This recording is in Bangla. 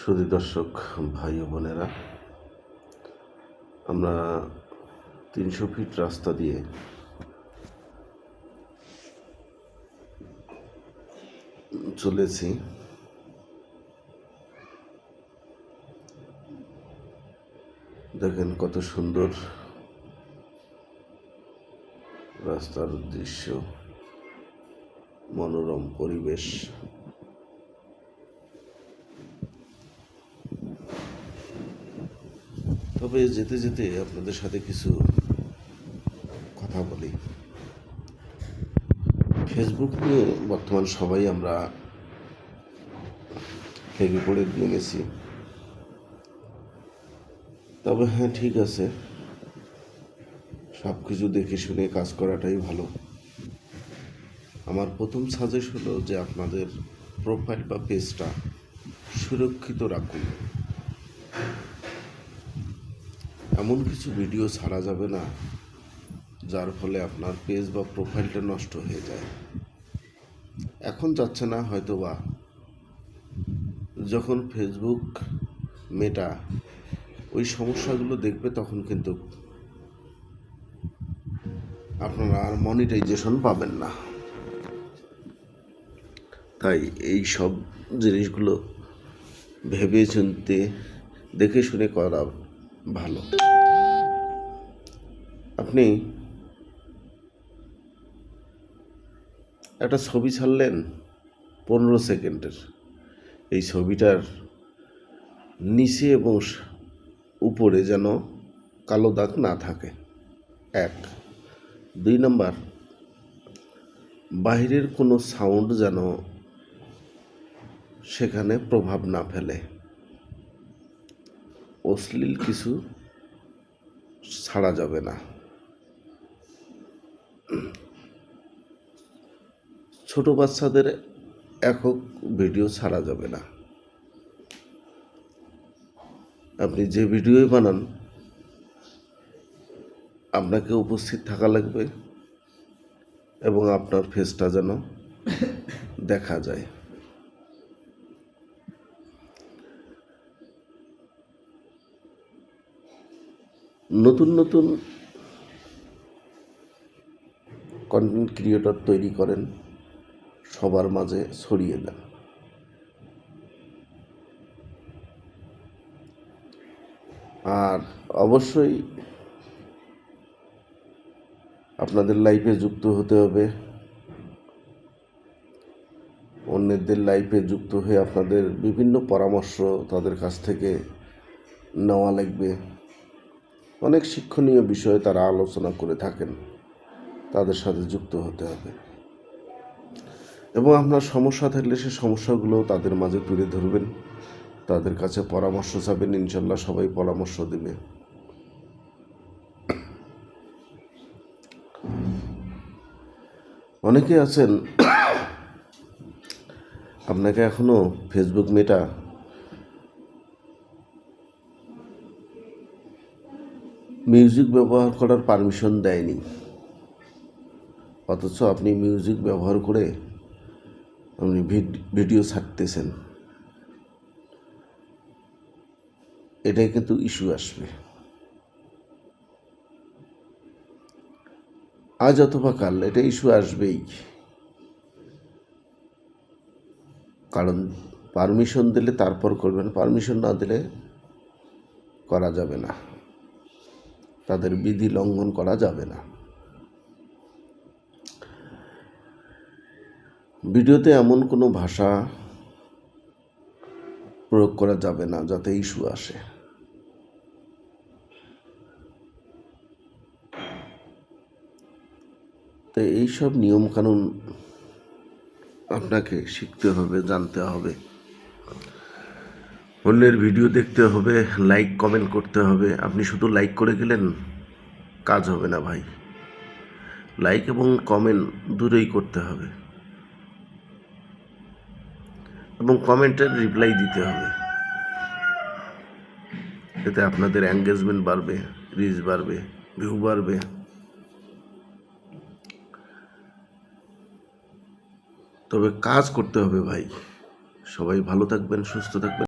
সুধী দর্শক, ভাই ও বোনেরা, আমরা তিনশো ফিট রাস্তা দিয়ে চলেছি। দেখেন কত সুন্দর রাস্তার দৃশ্য, মনোরম পরিবেশ। তবে যেতে যেতে আপনাদের সাথে কিছু কথা বলি। ফেসবুক নিয়ে বর্তমান সবাই আমরা লেগে পড়ে লেগেছি তবে হ্যাঁ ঠিক আছে। সব কিছু দেখে শুনে কাজ করাটাই ভালো। আমার প্রথম সাজেশ হলো যে আপনাদের প্রোফাইল বা পেজটা সুরক্ষিত রাখুন। এমন কিছু ভিডিও ছাড়া যাবে না, যার ফলে আপনার পেজ বা প্রোফাইলটা নষ্ট হয়ে যায়। এখন যাচ্ছে না হয়তো বা যখন ফেসবুক মেটা ওই সমস্যাগুলো দেখবে, তখন কিন্তু আপনারা আর মনিটাইজেশন পাবেন না। তাই এই সব জিনিসগুলো ভেবে চিনতে দেখে শুনে করা ভালো। আপনি একটা ছবি ছাড়লেন পনেরো সেকেন্ডের। এই ছবিটার নিচে এবং উপরে যেন কালো দাগ না থাকে। এক। দুই নম্বর বাইরের কোনো সাউন্ড যেন সেখানে প্রভাব না ফেলে। অশ্লীল কিছু ছাড়া যাবে না। ছোট বাচ্চাদের একক ভিডিও ছাড়া যাবে না। আপনি যে ভিডিওই বানান, আপনাকে উপস্থিত থাকা লাগবে এবং আপনার ফেসটা যেন দেখা যায়। নতুন নতুন কন্টেন্ট ক্রিয়েটর তৈরি করেন, সবার মাঝে ছড়িয়ে দেন। আর অবশ্যই আপনাদের লাইফে যুক্ত হতে হবে। অন্যদের লাইফে যুক্ত হয়ে আপনাদের বিভিন্ন পরামর্শ তাদের কাছ থেকে নেওয়া লাগবে। অনেক শিক্ষণীয় বিষয়ে তারা আলোচনা করে থাকেন। তাদের সাথে যুক্ত হতে হবে। এবং আপনার সমস্যা থাকলে সে সমস্যাগুলো তাদের মাঝে তুলে ধরবেন। তাদের কাছে পরামর্শ চাবেন, ইনশাল্লাহ সবাই পরামর্শ দেবে। অনেকে আছেন, আপনাকে এখনও ফেসবুক মেটা মিউজিক ব্যবহার করার পারমিশন দেয়নি। অথচ আপনি মিউজিক ব্যবহার করে আপনি ভিড- ভিডিও ছাড়তেছেন। এটাই কিন্তু ইস্যু আসবে। আজ অথবা কাল এটা ইস্যু আসবেই। কারণ পারমিশন দিলে তারপর করবেন পারমিশন না দিলে করা যাবে না। তাদের বিধি লঙ্ঘন করা যাবে না। ভিডিওতে এমন কোনো ভাষা প্রয়োগ করা যাবে না, যাতে ইস্যু আসে। তো এইসব নিয়মকানুন আপনাকে শিখতে হবে, জানতে হবে। অন্যের ভিডিও দেখতে হবে লাইক কমেন্ট করতে হবে। আপনি শুধু লাইক করে গেলেন, কাজ হবে না ভাই। লাইক এবং কমেন্ট দূরেই করতে হবে। এবং কমেন্টের রিপ্লাই দিতে হবে। এতে আপনাদের এঙ্গেজমেন্ট বাড়বে রিচ বাড়বে ভিউ বাড়বে। তবে কাজ করতে হবে ভাই। সবাই ভালো থাকবেন, সুস্থ থাকবেন।